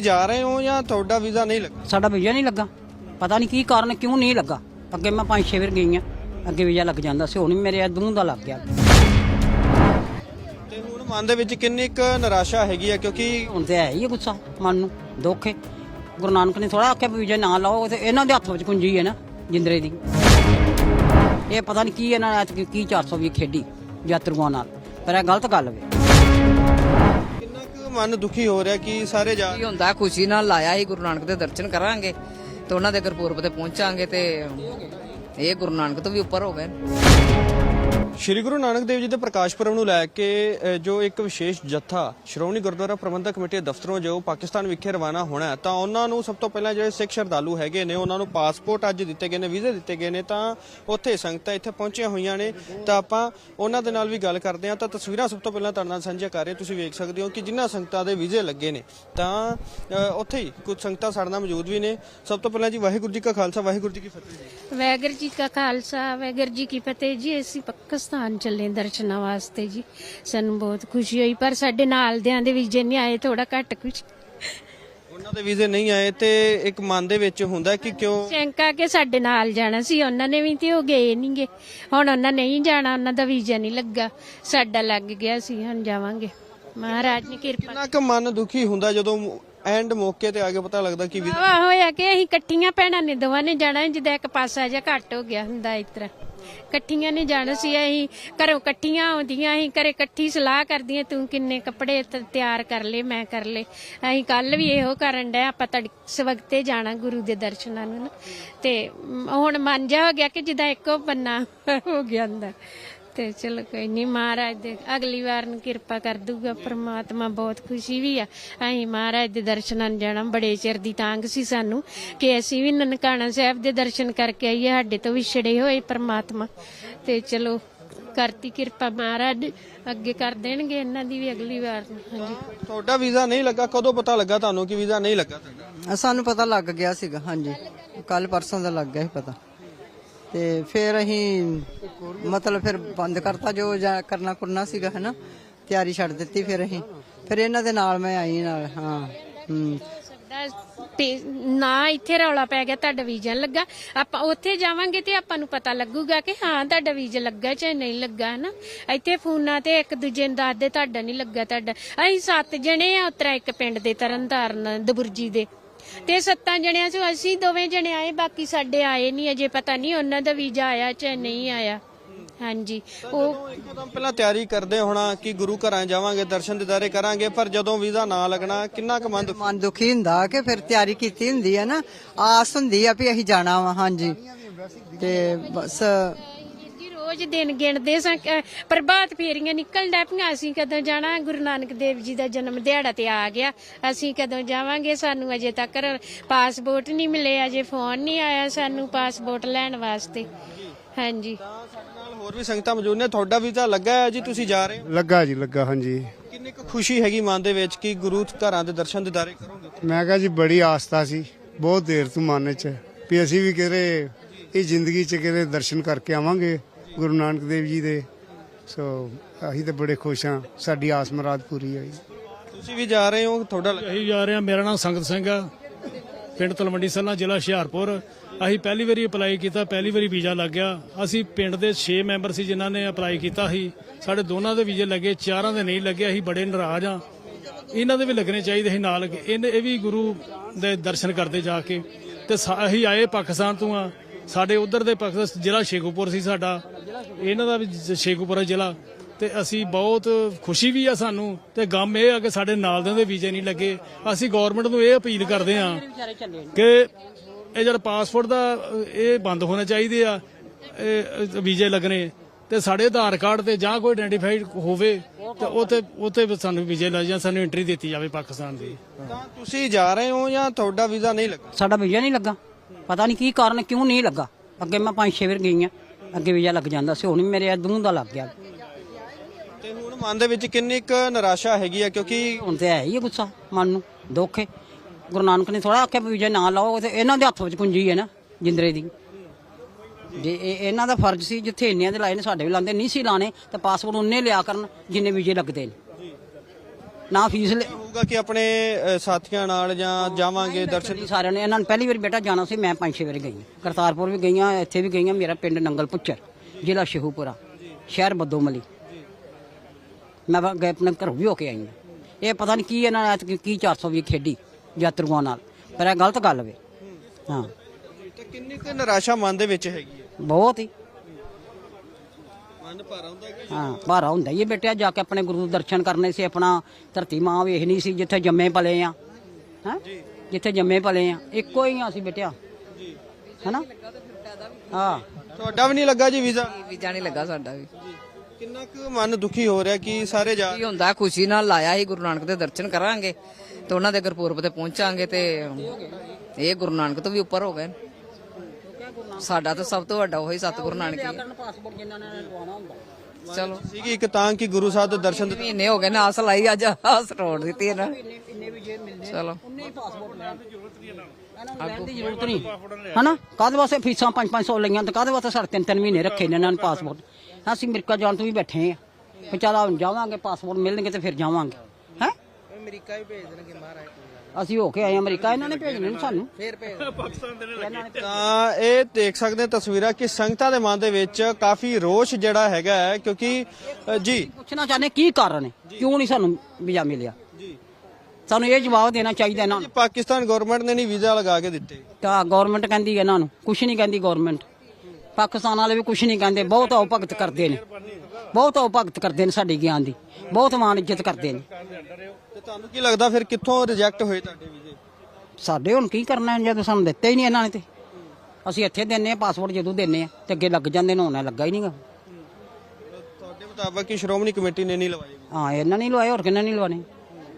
ਜਾ ਰਹੇ ਹੋ ਜਾਂ ਤੁਹਾਡਾ ਵੀਜ਼ਾ ਨਹੀਂ ਲੱਗਾ? ਸਾਡਾ ਵੀਜ਼ਾ ਨਹੀਂ ਲੱਗਾ। ਪਤਾ ਨਹੀਂ ਕੀ ਕਾਰਨ ਕਿਉਂ ਨਹੀਂ ਲੱਗਾ? ਅੱਗੇ ਮੈਂ ਪੰਜ ਛੇ ਵਾਰ ਗਈ ਆ ਅੱਗੇ ਵੀਜ਼ਾ ਲੱਗ ਜਾਂਦਾ ਸੀ ਹੁਣ ਵੀ ਮੇਰੇ ਦੂੰ ਦਾ ਲੱਗ ਗਿਆ। ਤੇ ਹੁਣ ਮਨ ਦੇ ਵਿੱਚ ਕਿੰਨੀ ਕੁ ਨਿਰਾਸ਼ਾ ਹੈਗੀ ਆ? ਕਿਉਂਕਿ ਹੁਣ ਤੇ ਹੈ ਹੀ ਆ ਗੁੱਸਾ ਮਨ ਨੂੰ ਦੁੱਖ ਹੈ। ਗੁਰੂ ਨਾਨਕ ਨੇ ਥੋੜਾ ਆਖਿਆ ਵੀ ਵੀਜ਼ਾ ਨਾ ਲਾਓ ਤੇ ਇਹਨਾਂ ਦੇ ਹੱਥ ਵਿੱਚ ਕੁੰਜੀ ਹੈ ਨਾ ਜਿੰਦਰੇ ਦੀ। ਇਹ ਪਤਾ ਨਹੀਂ ਕੀ ਇਹਨਾਂ ਨੇ ਐਤਕੀ ਕੀ 420 ਖੇਡੀ ਯਾਤਰੂਆਂ ਨਾਲ ਪਰ ਇਹ ਗਲਤ ਗੱਲ ਵੇ। ਮਨ ਦੁਖੀ ਹੋ ਰਿਹਾ ਕਿ ਸਾਰੇ ਜਾ ਕੀ ਹੁੰਦਾ, ਖੁਸ਼ੀ ਨਾਲ ਲਾਇਆ ਹੀ ਗੁਰੂ ਨਾਨਕ ਦੇ ਦਰਸ਼ਨ ਕਰਾਂਗੇ ਤੇ ਉਹਨਾਂ ਦੇ ਗੁਰਪੁਰਬ ਤੇ ਪਹੁੰਚਾਂਗੇ ਤੇ ਇਹ ਗੁਰੂ ਨਾਨਕ ਤੋਂ ਵੀ ਉੱਪਰ ਹੋ ਗਏ ਸ਼੍ਰੀ ਗੁਰੂ ਨਾਨਕ ਦੇਵ ਜੀ ਦੇ ਪ੍ਰਕਾਸ਼ ਪੁਰਬ ਨੂੰ ਲੈ ਕੇ ਜੋ ਇੱਕ ਵਿਸ਼ੇਸ਼ ਜੱਥਾ ਸ਼੍ਰੋਮਣੀ ਗੁਰਦੁਆਰਾ ਪ੍ਰਬੰਧਕ ਕਮੇਟੀ ਦੇ ਦਫ਼ਤਰੋਂ ਜੋ ਪਾਕਿਸਤਾਨ ਵਿਖੇ ਰਵਾਨਾ ਹੋਣਾ ਤਾਂ ਉਹਨਾਂ ਨੂੰ ਸਭ ਤੋਂ ਪਹਿਲਾਂ ਜਿਹੜੇ ਸਿੱਖ ਸ਼ਰਧਾਲੂ ਹੈਗੇ ਨੇ, ਉਹਨਾਂ ਨੂੰ ਪਾਸਪੋਰਟ ਅੱਜ ਦਿੱਤੇ ਗਏ ਨੇ, ਵੀਜ਼ੇ ਦਿੱਤੇ ਗਏ ਨੇ, ਤਾਂ ਉੱਥੇ ਸੰਗਤਾਂ ਇੱਥੇ ਪਹੁੰਚੀਆਂ ਹੋਈਆਂ ਨੇ। ਤਾਂ ਆਪਾਂ ਉਹਨਾਂ ਦੇ ਨਾਲ ਵੀ ਗੱਲ ਕਰਦੇ ਹਾਂ। ਤਾਂ ਤਸਵੀਰਾਂ ਸਭ ਤੋਂ ਪਹਿਲਾਂ ਤੁਹਾਡੇ ਨਾਲ ਸਾਂਝੀਆਂ ਕਰ ਰਹੇ ਤੁਸੀਂ ਵੇਖ ਸਕਦੇ ਹੋ ਕਿ ਜਿਨ੍ਹਾਂ ਸੰਗਤਾਂ ਦੇ ਵੀਜ਼ੇ ਲੱਗੇ ਨੇ, ਤਾਂ ਉੱਥੇ ਹੀ ਕੁਝ ਸੰਗਤਾਂ ਸਾਡੇ ਨਾਲ ਮੌਜੂਦ ਵੀ ਨੇ। ਸਭ ਤੋਂ ਪਹਿਲਾਂ ਜੀ ਵਾਹਿਗੁਰੂ ਜੀ ਕਾ ਖਾਲਸਾ, ਵਾਹਿਗੁਰੂ ਜੀ ਕੀ ਫਤਿਹ ਵਾਹਿਗੁਰੂ ਜੀ ਕਾ ਖਾਲਸਾ, ਵਾਹਿਗੁਰੂ ਜੀ ਕੀ ਫਤਿਹ ਜੀ। ਅਸੀਂ ਪਾਕਿਸਤਾਨ ਚੱਲੇ ਦਰਸ਼ਨਾਂ ਵਾਸਤੇ ਜੀ। ਸਾਨੂੰ ਬਹੁਤ ਖੁਸ਼ੀ ਹੋਈ ਪਰ ਸਾਡੇ ਨਾਲ ਦਿਆਂ ਦੇ ਵੀਜ਼ੇ ਨਹੀਂ ਆਏ ਥੋੜਾ ਘੱਟ ਕੁਛ। ਉਹਨਾਂ ਦੇ ਵੀਜ਼ੇ ਨਹੀਂ ਆਏ ਤੇ ਇੱਕ ਮਨ ਦੇ ਵਿੱਚ ਹੁੰਦਾ ਕਿ ਕਿਉਂ? ਸ਼ੰਕਾ ਕਿ ਸਾਡੇ ਨਾਲ ਜਾਣਾ ਸੀ ਉਹਨਾਂ ਨੇ ਵੀ ਤੇ ਉਹ ਗਏ ਨਹੀਂਗੇ ਹੁਣ ਉਹਨਾਂ ਨਹੀਂ ਜਾਣਾ ਉਹਨਾਂ ਦਾ ਵੀਜ਼ਾ ਨਹੀਂ ਲੱਗਾ। ਸਾਡਾ ਲੱਗ ਗਿਆ ਸੀ ਹੁਣ ਜਾਵਾਂਗੇ। ਮਹਾਰਾਜ ਨੇ ਕਿਰਪਾ ਕਿੰਨਾ ਕੁ ਮਨ ਦੁਖੀ ਹੁੰਦਾ ਜਦੋਂ ਐਂਡ ਮੌਕੇ ਤੇ ਆ ਕੇ ਪਤਾ ਲੱਗਦਾ ਕਿ ਵੀ ਵਾਹ ਹੋਇਆ ਕਿ ਅਸੀਂ ਇਕੱਠੀਆਂ ਭੈਣਾਂ ਨੇ ਦੋਵਾਂ ਨੇ ਜਾਣਾ ਜਿੱਦਾਂ ਇੱਕ ਪਾਸਾ ਜਿਹਾ ਘੱਟ ਹੋ ਗਿਆ ਹੁੰਦਾ ਇਸ ਤਰ੍ਹਾਂ। ਇਕੱਠੀਆਂ ਨੇ ਜਾਣਾ ਸੀ ਅਸੀਂ ਘਰੋਂ ਇਕੱਠੀਆਂ ਆਉਂਦੀਆਂ ਅਸੀਂ ਘਰੇ ਇਕੱਠੀ ਸਲਾਹ ਕਰਦੀਆਂ ਤੂੰ ਕਿੰਨੇ ਕੱਪੜੇ ਤ- ਤਿਆਰ ਕਰ ਲਏ ਮੈਂ ਕਰ ਲਏ ਅਸੀਂ ਕੱਲ ਵੀ ਇਹੋ ਕਰਨ ਡਿਆ ਆਪਾਂ ਤੜ ਸਵਗਤੇ ਜਾਣਾ ਗੁਰੂ ਦੇ ਦਰਸ਼ਨਾਂ ਨੂੰ ਨਾ। ਤੇ ਮ, ਹੁਣ ਮਨ ਜਿਹਾ ਹੋ ਗਿਆ ਕਿ ਜਿੱਦਾਂ ਇੱਕੋ ਬੰਨਾ ਹੋ ਗਿਆ ਅੰਦਰ। ਤੇ ਚਲੋ ਕੋਈ ਨਹੀਂ ਮਹਾਰਾਜ ਦੇ ਅਗਲੀ ਵਾਰ ਨੂੰ ਕਿਰਪਾ ਕਰ ਦੂਗਾ ਪ੍ਰਮਾਤਮਾ ਬਹੁਤ ਖੁਸ਼ੀ ਵੀ ਆ। ਅਸੀਂ ਮਹਾਰਾਜ ਦੇ ਦਰਸ਼ਨਾਂ ਨੂੰ ਜਾਣਾ ਬੜੇ ਚਿਰ ਦੀ ਤਾਂਗ ਸੀ ਸਾਨੂੰ ਕਿ ਅਸੀਂ ਵੀ ਨਨਕਾਣਾ ਸਾਹਿਬ ਦੇ ਦਰਸ਼ਨ ਕਰਕੇ ਆਈਏ ਸਾਡੇ ਤੋਂ ਵਿਛੜੇ ਹੋਏ ਪ੍ਰਮਾਤਮਾ। ਤੇ ਚਲੋ ਕਰਤੀ ਕਿਰਪਾ ਮਹਾਰਾਜ ਅੱਗੇ ਕਰ ਦੇਣਗੇ ਇਹਨਾਂ ਦੀ ਵੀ ਅਗਲੀ ਵਾਰ ਨੂੰ। ਹਾਂਜੀ। ਤੁਹਾਡਾ ਵੀਜ਼ਾ ਨਹੀਂ ਲੱਗਾ ਕਦੋਂ ਪਤਾ ਲੱਗਾ ਤੁਹਾਨੂੰ ਕਿ ਵੀਜ਼ਾ ਨਹੀਂ ਲੱਗਾ? ਤੁਹਾਡਾ ਸਾਨੂੰ ਪਤਾ ਲੱਗ ਗਿਆ ਸੀਗਾ ਹਾਂਜੀ। ਕੱਲ ਪਰਸੋਂ ਦਾ ਲੱਗ ਗਿਆ ਸੀ ਪਤਾ। ਤੇ ਫਿਰ ਅਸੀਂ ਮਤਲਬ ਫਿਰ ਬੰਦ ਕਰਤਾ ਜੋ ਜਾਂ ਕਰਨਾ ਕਰਨਾ ਸੀਗਾ, ਹੈਨਾ। ਤਿਆਰੀ ਛੱਡ ਦਿੱਤੀ ਫਿਰ ਅਸੀਂ। ਫਿਰ ਇਹਨਾਂ ਦੇ ਨਾਲ ਮੈਂ ਆਈ ਨਾਲ, ਹਾਂ, ਹੂੰ। ਸਕਦਾ ਤੇ ਨਾ ਇੱਥੇ ਰੌਲਾ ਪੈ ਗਿਆ, ਤੁਹਾਡਾ ਵੀਜ਼ਾ ਨੀ ਲੱਗਾ। ਆਪਾਂ ਉੱਥੇ ਜਾਵਾਂਗੇ ਤੇ ਆਪਾਂ ਨੂੰ ਪਤਾ ਲੱਗੂਗਾ ਕਿ ਹਾਂ, ਤੁਹਾਡਾ ਵੀਜ਼ਾ ਲੱਗਾ ਚਾਹੇ ਨਹੀਂ ਲੱਗਾ ਨਾ ਇੱਥੇ ਫੋਨਾਂ ਤੇ ਇੱਕ ਦੂਜੇ ਨੂੰ ਦੱਸਦੇ, ਤੁਹਾਡਾ ਨਹੀਂ ਲੱਗਾ, ਤੁਹਾਡਾ। ਅਸੀਂ ਸੱਤ ਜਣੇ ਆ, ਉਤਰਾ ਇੱਕ ਪਿੰਡ ਦੇ ਤਰਨਤਾਰਨ, ਦਬੁਰਜੀ ਦੇ। ਤੇ ਸੱਤਾਂ ਜਣਿਆਂ ਚੋਂ ਅਸੀਂ ਦੋਵੇਂ ਜਣੇ ਆਏ ਬਾਕੀ ਸਾਡੇ ਆਏ ਨਹੀਂ ਅਜੇ ਪਤਾ ਨਹੀਂ ਉਹਨਾਂ ਦਾ ਵੀਜ਼ਾ ਆਇਆ ਚਾਹੇ ਨਹੀਂ ਆਇਆ। ਹਾਂਜੀ। ਉਹ ਇੱਕਦਮ ਪਹਿਲਾਂ ਤਿਆਰੀ ਕਰਦੇ ਹੋਣਾ ਕਿ ਗੁਰੂ ਘਰਾਂ ਜਾਵਾਂਗੇ ਦਰਸ਼ਨ ਦਿਦਾਰੇ ਕਰਾਂਗੇ ਪਰ ਜਦੋਂ ਵੀਜ਼ਾ ਨਾ ਲੱਗਣਾ ਕਿੰਨਾ ਕੁ ਮਨ ਦੁਖੀ ਮਨ ਦੁਖੀ ਹੁੰਦਾ ਕਿ ਫਿਰ ਤਿਆਰੀ ਕੀਤੀ ਹੁੰਦੀ ਹੈ ਨਾ। ਆਸ ਹੁੰਦੀ ਆ ਵੀ ਅਸੀਂ ਜਾਣਾ ਵਾ ਹਾਂਜੀ। ਤੇ ਬਸ ਰੋਜ਼ ਦਿਨ ਗਿਣਦੇ ਸਾਂ ਪ੍ਰਭਾਤ ਫੇਰੀਆਂ ਨਿਕਲ ਡੈ ਪਈਆਂ। ਅਸੀਂ ਕਦੋਂ ਜਾਣਾ? ਗੁਰੂ ਨਾਨਕ ਦੇਵ ਜੀ ਦਾ ਜਨਮ ਦਿਹਾੜਾ ਤੇ ਆ ਗਿਆ। ਅਸੀਂ ਕਦੋਂ ਜਾਵਾਂਗੇ? ਸਾਨੂੰ ਅਜੇ ਤੱਕ ਪਾਸਪੋਰਟ ਨਹੀਂ ਮਿਲੇ ਅਜੇ ਫੋਨ ਨਹੀਂ ਆਇਆ ਸਾਨੂੰ ਪਾਸਪੋਰਟ ਲੈਣ ਵਾਸਤੇ। ਹਾਂਜੀ। ਸਾਡੇ ਨਾਲ ਹੋਰ ਵੀ ਸੰਗਤਾਂ ਮੌਜੂਦ ਨੇ। ਤੁਹਾਡਾ ਵੀਜ਼ਾ ਲੱਗਾ ਹੈ ਜੀ ਤੁਸੀਂ ਜਾ ਰਹੇ ਹੋ? ਲੱਗਾ ਜੀ ਲੱਗਾ ਹਾਂਜੀ। ਕਿੰਨੀ ਕੁ ਖੁਸ਼ੀ ਹੈਗੀ ਮਨ ਦੇ ਵਿੱਚ ਕਿ ਗੁਰੂ ਘਰਾਂ ਦੇ ਦਰਸ਼ਨ ਦਿਦਾਰੇ ਕਰੋਗੇ? ਮੈਂ ਕਿਹਾ ਜੀ ਬੜੀ ਆਸਥਾ ਸੀ। ਬਹੁਤ ਦੇਰ ਤੋਂ ਮਨ ਚ ਵੀ ਅਸੀਂ ਵੀ ਕਿਹੜੇ ਇਹ ਜ਼ਿੰਦਗੀ ਚ ਕਿਹੜੇ ਦਰਸ਼ਨ ਕਰਕੇ ਆਵਾਂਗੇ। ਗੁਰੂ ਨਾਨਕ ਦੇਵ ਜੀ ਦੇ। ਸੋ ਅਸੀਂ ਤਾਂ ਬੜੇ ਖੁਸ਼ ਹਾਂ। ਸਾਡੀ ਆਸ ਮੁਰਾਦ ਪੂਰੀ ਹੋਈ। ਤੁਸੀਂ ਵੀ ਜਾ ਰਹੇ ਹੋ? ਤੁਹਾਡਾ ਅਸੀਂ ਜਾ ਰਹੇ ਹਾਂ। ਮੇਰਾ ਨਾਮ ਸੰਗਤ ਸਿੰਘ ਆ। ਪਿੰਡ ਤਲਵੰਡੀ ਸੱਲਾ ਜ਼ਿਲ੍ਹਾ ਹੁਸ਼ਿਆਰਪੁਰ। ਅਸੀਂ ਪਹਿਲੀ ਵਾਰੀ ਅਪਲਾਈ ਕੀਤਾ ਪਹਿਲੀ ਵਾਰੀ ਵੀਜ਼ਾ ਲੱਗ ਗਿਆ। ਅਸੀਂ ਪਿੰਡ ਦੇ 6 ਮੈਂਬਰ ਸੀ ਜਿਨ੍ਹਾਂ ਨੇ ਅਪਲਾਈ ਕੀਤਾ ਸੀ। ਸਾਡੇ ਦੋਨਾਂ ਦੇ ਵੀਜ਼ੇ ਲੱਗੇ ਚਾਰਾਂ ਦੇ ਨਹੀਂ ਲੱਗੇ। ਅਸੀਂ ਬੜੇ ਨਾਰਾਜ਼ ਆ ਇਹਨਾਂ ਦੇ ਵੀ ਲੱਗਣੇ ਚਾਹੀਦੇ ਸੀ ਨਾਲ। ਇਹਨੇ ਇਹ ਵੀ ਗੁਰੂ ਦੇ ਦਰਸ਼ਨ ਕਰਦੇ ਜਾ ਕੇ। ਤੇ ਸਾ- ਅਸੀਂ ਆਏ ਪਾਕਿਸਤਾਨ ਤੋਂ ਆ। ਸਾਡੇ ਉਧਰ ਦੇ ਪਾਕਿਸਤਾਨ ਜ਼ਿਲ੍ਹਾ ਸ਼ੇਖੂਪੁਰ ਸੀ ਸਾਡਾ। ਇਹਨਾਂ ਦਾ ਵੀ ਸ਼ੇਖੂਪੁਰ ਜ਼ਿਲ੍ਹਾ। ਤੇ ਅਸੀਂ ਬਹੁਤ ਖੁਸ਼ੀ ਵੀ ਆ ਸਾਨੂੰ। ਤੇ ਗਮ ਇਹ ਆ ਕਿ ਸਾਡੇ ਨਾਲ ਦੇ ਵੀਜ਼ੇ ਨਹੀਂ ਲੱਗੇ। ਅਸੀਂ ਗਵਰਨਮੈਂਟ ਨੂੰ ਇਹ ਅਪੀਲ ਕਰਦੇ ਆ ਕਿ ਇਹ ਜਿਹੜਾ ਪਾਸਪੋਰਟ ਦਾ ਇਹ ਬੰਦ ਹੋਣੇ ਚਾਹੀਦੇ ਆ ਇਹ ਵੀਜ਼ੇ ਲੱਗਣੇ। ਤੇ ਸਾਡੇ ਆਧਾਰ ਕਾਰਡ ਤੇ ਜਾਂ ਕੋਈ ਆਇਡੈਂਟੀਫਾਈਡ ਹੋਵੇ ਤੇ ਉਤੇ ਉਤੇ ਸਾਨੂੰ ਵੀਜ਼ੇ ਲੱਗ ਜਾਂ ਸਾਨੂੰ ਐਂਟਰੀ ਦਿੱਤੀ ਜਾਵੇ ਪਾਕਿਸਤਾਨ ਦੀ। ਤਾਂ ਤੁਸੀਂ ਜਾ ਰਹੇ ਹੋ ਜਾਂ ਤੁਹਾਡਾ ਵੀਜ਼ਾ ਨਹੀਂ ਲੱਗਾ? ਸਾਡਾ ਵੀਜ਼ਾ ਨਹੀਂ ਲੱਗਾ। ਪਤਾ ਨਹੀਂ ਕੀ ਕਾਰਨ ਕਿਉਂ ਨਹੀਂ ਲੱਗਾ। ਅੱਗੇ ਮੈਂ ਪੰਜ ਛੇ ਵਾਰ ਗਈ ਆ ਅੱਗੇ ਵੀਜ਼ਾ ਲੱਗ ਜਾਂਦਾ ਸੀ ਹੁਣ ਵੀ ਮੇਰੇ ਦੂੰ ਦਾ ਲੱਗ ਗਿਆ। ਤੇ ਹੁਣ ਮਨ ਦੇ ਵਿੱਚ ਕਿੰਨੀ ਕੁ ਨਿਰਾਸ਼ਾ ਹੈਗੀ ਆ ਕਿਉਂਕਿ ਹੁਣ ਤੇ ਹੈ ਹੀ ਆ ਗੁੱਸਾ ਮਨ ਨੂੰ ਦੁੱਖ ਹੈ ਗੁਰੂ ਨਾਨਕ ਨੇ ਥੋੜਾ ਆਖਿਆ ਵੀਜ਼ਾ ਨਾ ਲਾਓ ਤੇ ਇਹਨਾਂ ਦੇ ਹੱਥ ਵਿੱਚ ਕੁੰਜੀ ਹੈ ਨਾ ਜਿੰਦਰੇ ਦੀ। ਜੇ ਇਹ ਇਹਨਾਂ ਦਾ ਫਰਜ਼ ਸੀ ਜਿੱਥੇ ਇੰਨਿਆਂ ਦੇ ਲਾਏ ਨੇ ਸਾਡੇ ਵੀ ਲਾਉਂਦੇ ਨਹੀਂ ਸੀ ਲਾਣੇ ਤਾਂ ਪਾਸਪੋਰਟ ਉਹਨੇ ਲਿਆ ਕਰਨ ਜਿੰਨੇ ਵੀਜ਼ੇ ਲੱਗਦੇ ਨੇ। ਨਾ ਫੀਸ ਲੈ ਹੋਊਗਾ ਕਿ ਆਪਣੇ ਅ, ਸਾਥੀਆਂ ਨਾਲ ਜਾਂ ਜਾਵਾਂਗੇ ਦਰਸ਼ਨ ਸਾਰਿਆਂ ਨੇ ਇਹਨਾਂ ਨੇ ਪਹਿਲੀ ਵਾਰ ਬੇਟਾ ਜਾਣਾ ਸੀ ਮੈਂ ਪੰਜ ਛੇ ਵਾਰ ਗਈ ਹਾਂ। ਕਰਤਾਰਪੁਰ ਵੀ ਗਈਆਂ ਇੱਥੇ ਵੀ ਗਈਆਂ ਮੇਰਾ ਪਿੰਡ ਨੰਗਲ ਪੁੱਚਰ ਜ਼ਿਲ੍ਹਾ ਸ਼ੇਹੂਪੁਰਾ ਸ਼ਹਿਰ ਬੱਦੋਮਲੀ ਮੈਂ ਵਾ- ਗਏ ਆਪਣੇ ਘਰੋਂ ਵੀ ਹੋ ਕੇ ਆਈ ਹਾਂ। ਇਹ ਪਤਾ ਨਹੀਂ ਕੀ ਇਹਨਾਂ ਨੇ ਐਤਕੀ ਕੀ 420 ਖੇਡੀ ਯਾਤਰੂਆਂ ਨਾਲ। ਪਰ ਇਹ ਗਲਤ ਗੱਲ ਵੇ। ਹਾਂ। ਤੇ ਕਿੰਨੀ ਕੁ ਨਿਰਾਸ਼ਾ ਮਨ ਦੇ ਵਿੱਚ ਹੈਗੀ ਹੈ? ਬਹੁਤ ਹੀ। ਹਾਂ ਭਾਰਾ ਹੁੰਦਾ ਹੀ ਹੈ ਬੇਟਿਆ ਜਾ ਕੇ ਆਪਣੇ ਗੁਰੂ ਦੇ ਦਰਸ਼ਨ ਕਰਨੇ ਸੀ ਆਪਣਾ ਧਰਤੀ ਮਾਂ ਵੇਖਣੀ ਸੀ ਜਿੱਥੇ ਜੰਮੇ ਪਲੇ ਆ। ਹਾਂ? ਜਿੱਥੇ ਜੰਮੇ ਪਲੇ ਆ। ਇੱਕੋ ਹੀ ਆ ਅਸੀਂ ਬੇਟਿਆ। ਹੈਨਾ? ਹਾਂ। ਤੁਹਾਡਾ ਵੀ ਨਹੀਂ ਲੱਗਾ ਜੀ ਵੀਜ਼ਾ? ਵੀਜ਼ਾ ਨਹੀਂ ਲੱਗਾ ਸਾਡਾ ਵੀ। ਕਿੰਨਾ ਕੁ ਮਨ ਦੁਖੀ ਹੋ ਰਿਹਾ ਕਿ ਸਾਰੇ ਜਾ ਕੀ ਹੁੰਦਾ ਖੁਸ਼ੀ ਨਾਲ ਲਾਇਆ ਸੀ ਗੁਰੂ ਨਾਨਕ ਦੇ ਦਰਸ਼ਨ ਕਰਾਂਗੇ ਤੇ ਉਹਨਾਂ ਦੇ ਗੁਰਪੁਰਬ ਤੇ ਪਹੁੰਚਾਂਗੇ ਤੇ ਇਹ ਗੁਰੂ ਨਾਨਕ ਤੋਂ ਵੀ ਉੱਪਰ ਹੋ ਗਏ। ਸਾਡਾ ਤਾਂ ਸਭ ਤੋਂ ਵੱਡਾ ਉਹੀ ਸਤਿਗੁਰੂ ਨਾਨਕ ਹੀ ਹੈ ਪਾਸਪੋਰਟ ਜਿੰਨਾਂ ਨੇ ਲਵਾਉਣਾ ਹੁੰਦਾ। ਚਲੋ। ਸੀਗੀ ਇੱਕ ਤਾਂ ਕਿ ਗੁਰੂ ਸਾਹਿਬ ਦੇ ਦਰਸ਼ਨ ਦਿੱਤੇ ਮਹੀਨੇ ਹੋ ਗਏ ਨਾ ਆਸ ਲਾਈ ਅੱਜ ਆਸ ਰੋੜ ਦਿੱਤੀ ਇਹਨਾਂ ਨੇ। ਚਲੋ। ਉਹਨੇ ਪਾਸਪੋਰਟ ਲੈਣ। ਦੀ ਜ਼ਰੂਰਤ ਨਹੀਂ ਇਹਨਾਂ ਨੂੰ। ਲੈਣ ਦੀ ਜ਼ਰੂਰਤ ਨਹੀਂ। ਹਨਾ? ਕਾਹਦੇ ਵਾਸਤੇ ਫੀਸਾਂ 5-500 ਲਈਆਂ ਤੇ ਕਾਹਦੇ ਵਾਸਤੇ ਸਾਡੇ ਤਿੰਨ ਤਿੰਨ ਮਹੀਨੇ ਰੱਖੇ ਨੇ ਇਹਨਾਂ ਨੇ ਪਾਸਪੋਰਟ? ਅਸੀਂ ਅਮਰੀਕਾ ਜਾਣ ਤੋਂ ਵੀ ਬੈਠੇ ਆ ਚੱਲ ਹੁਣ ਜਾਵਾਂਗੇ ਪਾਸਪੋਰਟ ਮਿਲਣਗੇ ਤੇ ਫਿਰ ਜਾਵਾਂਗੇ। ਹੈ ਅਮਰੀਕਾ ਵੀ ਭੇਜ ਦੇਣਗੇ ਮਹਾਰਾਜ ਅਸੀਂ ਹੋ ਕੇ ਆਏ ਅਮਰੀਕਾ ਇਹਨਾਂ ਨੇ ਭੇਜਣੇ ਨੇ ਸਾਨੂੰ। ਫਿਰ ਭੇਜ ਤਾਂ ਇਹ ਦੇਖ ਸਕਦੇ ਹੋ ਤਸਵੀਰਾਂ ਕਿ ਸੰਗਤਾਂ ਦੇ ਮਨ ਦੇ ਵਿੱਚ ਕਾਫੀ ਰੋਸ਼ ਜਿਹੜਾ ਹੈਗਾ ਹੈ ਕਿਉਂਕਿ ਅ, ਜੀ। ਪੁੱਛਣਾ ਚਾਹੁੰਦੇ ਕੀ ਕਾਰਨ ਹੈ? ਕਿਉਂ ਨਹੀਂ ਸਾਨੂੰ ਵੀਜ਼ਾ ਮਿਲਿਆ? ਸਾਨੂੰ ਇਹ ਜਵਾਬ ਦੇਣਾ ਚਾਹੀਦਾ ਇਹਨਾਂ ਨੂੰ। ਪਾਕਿਸਤਾਨ ਗਵਰਨਮੈਂਟ ਨੇ ਨਹੀਂ ਵੀਜ਼ਾ ਲਗਾ ਕੇ ਦਿੱਤੇ। ਤਾਂ ਗਵਰਨਮੈਂਟ ਕਹਿੰਦੀ ਹੈ ਇਹਨਾਂ ਨੂੰ ਕੁਛ ਨਹੀਂ ਕਹਿੰਦੀ ਗਵਰਨਮੈਂਟ ਪਾਕਿਸਤਾਨ ਵਾਲੇ ਵੀ ਕੁਛ ਨਹੀਂ ਕਹਿੰਦੇ ਬਹੁਤ ਆਓ ਭਗਤ ਕਰਦੇ ਨੇ। ਬਹੁਤ ਆਓ ਭਗਤ ਕਰਦੇ ਨੇ ਸਾਡੀ ਗਿਆਨ ਦੀ। ਬਹੁਤ ਮਾਨ ਇੱਜ਼ਤ ਕਰਦੇ ਨੇ। ਤੇ ਤੁਹਾਨੂੰ ਕੀ ਲੱਗਦਾ ਫਿਰ ਕਿੱਥੋਂ ਰਿਜੈਕਟ ਹੋਏ ਤੁਹਾਡੇ ਵੀਜ਼ੇ? ਸਾਡੇ ਹੁਣ ਕੀ ਕਰਨਾ ਹੈ ਜਦੋਂ ਸਾਨੂੰ ਦਿੱਤੇ ਹੀ ਨਹੀਂ ਇਹਨਾਂ ਨੇ ਤੇ। ਅਸੀਂ ਇੱਥੇ ਦਿੰਨੇ ਆ ਪਾਸਪੋਰਟ ਜਦੋਂ ਦਿੰਨੇ ਆ ਤੇ ਅੱਗੇ ਲੱਗ ਜਾਂਦੇ ਨੇ ਹੁਣ ਲੱਗਾ ਹੀ ਨਹੀਂਗਾ। ਤੁਹਾਡੇ ਮੁਤਾਬਕ ਕਿ ਸ਼੍ਰੋਮਣੀ ਕਮੇਟੀ ਨੇ ਨਹੀਂ ਲਵਾਏ? ਹਾਂ ਇਹਨਾਂ ਨਹੀਂ ਲਵਾਏ ਹੋਰ ਕਿੰਨਾ ਨਹੀਂ ਲਵਾਣੇ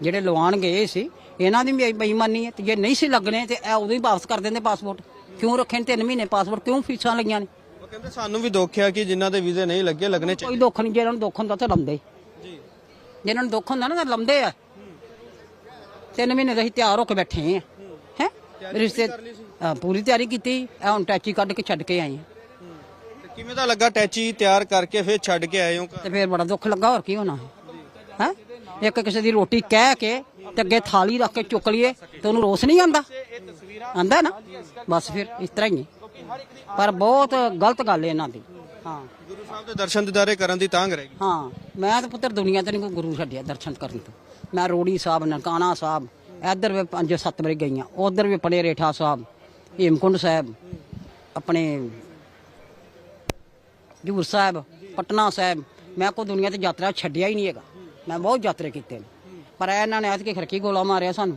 ਜਿਹੜੇ ਲਵਾਉਣਗੇ ਇਹ ਸੀ। ਇਹਨਾਂ ਦੀ ਵੀ ਬੇਈਮਾਨੀ ਹੈ ਤੇ ਜੇ ਨਹੀਂ ਸੀ ਲੱਗਣੇ ਤੇ ਇਹ ਉਦੋਂ ਹੀ ਵਾਪਸ ਕਰ ਦਿੰਦੇ ਪਾਸਪੋਰਟ। ਕਿਉਂ ਰੱਖੇ ਨੇ ਤਿੰਨ ਮਹੀਨੇ ਪਾਸਪੋਰਟ? ਕਿਉਂ ਫੀਸਾਂ ਲਈਆਂ ਨੇ? ਉਹ ਕਹਿੰਦੇ ਸਾਨੂੰ ਵੀ ਦੁੱਖ ਆ ਕਿ ਜਿਨ੍ਹਾਂ ਦੇ ਵੀਜ਼ੇ ਨਹੀਂ ਲੱਗੇ ਲੱਗਣੇ ਚਾਹੀਦੇ। ਕੋਈ ਦੁੱਖ ਨਹੀਂ ਜਿਹਨਾਂ ਨੂੰ ਦੁੱਖ ਹੁੰਦਾ ਤਾਂ ਲੰਦੇ ਜੀ ਜਿਹਨਾਂ ਨੂੰ ਦੁੱਖ ਹੁੰਦਾ ਨਾ ਤਾਂ ਲੰਦੇ ਆ। ਤਿੰਨ ਮਹੀਨੇ ਦਾ ਅਸੀਂ ਤਿਆਰ ਹੋ ਕੇ ਬੈਠੇ ਆ। ਹੈ? ਰਿਸ਼ਤੇ ਹਾਂ, ਪੂਰੀ ਤਿਆਰੀ ਕੀਤੀ। ਇਹ ਹੁਣ ਟੈਚੀ ਕੱਢ ਕੇ ਛੱਡ ਕੇ ਆਏ ਆ। ਤੇ ਕਿਵੇਂ ਦਾ ਲੱਗਾ ਟੈਚੀ ਤਿਆਰ ਕਰਕੇ ਫਿਰ ਛੱਡ ਕੇ ਆਏ ਹੋ ਘਰ? ਤੇ ਫਿਰ ਬੜਾ ਦੁੱਖ ਲੱਗਾ ਹੋਰ ਕੀ ਹੋਣਾ? ਹੈ? ਇੱਕ ਕਿਸੇ ਦੀ ਰੋਟੀ ਕਹਿ ਕੇ ਤੇ ਅੱਗੇ ਥਾਲੀ ਰੱਖ ਕੇ ਚੁੱਕ ਲਈਏ ਤੇ ਉਹਨੂੰ ਰੋਸ ਨਹੀਂ ਆਂਦਾ ਆਂਦਾ ਨਾ? ਬਸ ਫਿਰ ਇਸ ਤਰ੍ਹਾਂ ਹੀ ਹੈ। ਪਰ ਬਹੁਤ ਗਲਤ ਗੱਲ ਹੈ ਇਹਨਾਂ ਦੀ। ਹਾਂ। ਸਾਹਿਬ ਦੇ ਦਰਸ਼ਨ ਦਿਦਾਰੇ ਕਰਨ ਦੀ ਤਾਂਗ ਰਹੇਗੀ। ਹਾਂ ਮੈਂ ਤਾਂ ਪੁੱਤਰ ਦੁਨੀਆ ਤੇ ਨਹੀਂ ਕੋਈ ਗੁਰੂ ਛੱਡਿਆ ਦਰਸ਼ਨ ਕਰਨ ਤੋਂ। ਮੈਂ ਰੋੜੀ ਸਾਹਿਬ ਨਨਕਾਣਾ ਸਾਹਿਬ ਇੱਧਰ ਵੀ ਪੰਜ ਸੱਤ ਵਾਰੀ ਗਈਆਂ ਉਧਰ ਵੀ ਪੜੇ ਰੇਠਾ ਸਾਹਿਬ ਹੇਮਕੁੰਡ ਸਾਹਿਬ ਆਪਣੇ ਜੂਰ ਸਾਹਿਬ ਪਟਨਾ ਸਾਹਿਬ ਮੈਂ ਕੋਈ ਦੁਨੀਆ ਤੇ ਯਾਤਰਾ ਛੱਡਿਆ ਹੀ ਨਹੀਂ ਹੈਗਾ। ਮੈਂ ਬਹੁਤ ਯਾਤਰਾ ਕੀਤੇ ਨੇ। ਪਰ ਇਹਨਾਂ ਨੇ ਐਤਕੀ ਖਰਕੀ ਗੋਲਾ ਮਾਰਿਆ ਸਾਨੂੰ।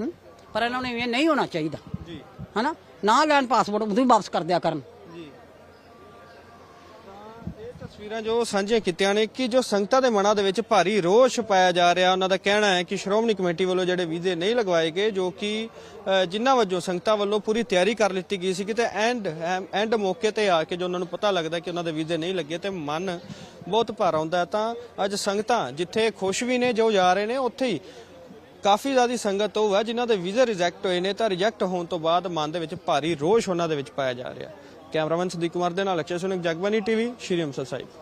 ਹੂੰ? ਪਰ ਇਹਨਾਂ ਨੂੰ ਇਹ ਨਹੀਂ ਹੋਣਾ ਚਾਹੀਦਾ। ਜੀ। ਹਨਾ? ਨਾ ਲੈਣ ਪਾਸਪੋਰਟ ਉਦੋਂ ਹੀ ਵਾਪਸ ਕਰ ਦਿਆ ਕਰਨ। ਤਸਵੀਰਾਂ ਜੋ ਸਾਂਝੀਆਂ ਕੀਤੀਆਂ ਨੇ ਕਿ ਜੋ ਸੰਗਤਾਂ ਦੇ ਮਨਾਂ ਦੇ ਵਿੱਚ ਭਾਰੀ ਰੋਸ਼ ਪਾਇਆ ਜਾ ਰਿਹਾ ਉਹਨਾਂ ਦਾ ਕਹਿਣਾ ਹੈ ਕਿ ਸ਼੍ਰੋਮਣੀ ਕਮੇਟੀ ਵੱਲੋਂ ਜਿਹੜੇ ਵੀਜ਼ੇ ਨਹੀਂ ਲਗਵਾਏ ਗਏ ਜੋ ਕਿ ਅ, ਜਿਨ੍ਹਾਂ ਵਜੋਂ ਸੰਗਤਾਂ ਵੱਲੋਂ ਪੂਰੀ ਤਿਆਰੀ ਕਰ ਲਿੱਤੀ ਗਈ ਸੀ ਕਿ ਐਂਡ ਐਂਡ ਮੌਕੇ ਤੇ ਆ ਕੇ ਜੋ ਉਹਨਾਂ ਨੂੰ ਪਤਾ ਲੱਗਦਾ ਕਿ ਉਹਨਾਂ ਦੇ ਵੀਜ਼ੇ ਨਹੀਂ ਲੱਗੇ ਤੇ ਮਨ ਬਹੁਤ ਭਾਰ ਆਉਂਦਾ ਤਾਂ ਅੱਜ ਸੰਗਤਾਂ ਜਿੱਥੇ ਖੁਸ਼ ਵੀ ਨੇ ਜੋ ਜਾ ਰਹੇ ਨੇ ਉੱਥੇ ਹੀ ਕਾਫੀ ਜ਼ਿਆਦਾ ਸੰਗਤ ਉਹ ਹੈ ਜਿਨ੍ਹਾਂ ਦੇ ਵੀਜ਼ੇ ਰਿਜੈਕਟ ਹੋਏ ਨੇ ਤਾਂ ਰਿਜੈਕਟ ਹੋਣ ਤੋਂ ਬਾਅਦ ਮਨ ਦੇ ਵਿੱਚ ਭਾਰੀ ਰੋਸ਼ ਉਹਨਾਂ ਦੇ ਵਿੱਚ ਪਾਇਆ ਜਾ ਰਿਹਾ। ਕੈਮਰਾਮੈਨ ਸੰਦੀਪ ਕੁਮਾਰ ਦੇ ਨਾਲ ਅਕਸ਼ੇ ਸੁਨਿਕ ਜਗਬਾਨੀ ਟੀਵੀ ਸ਼੍ਰੀ ਅੰਮ੍ਰਿਤਸਰ ਸਾਹਿਬ।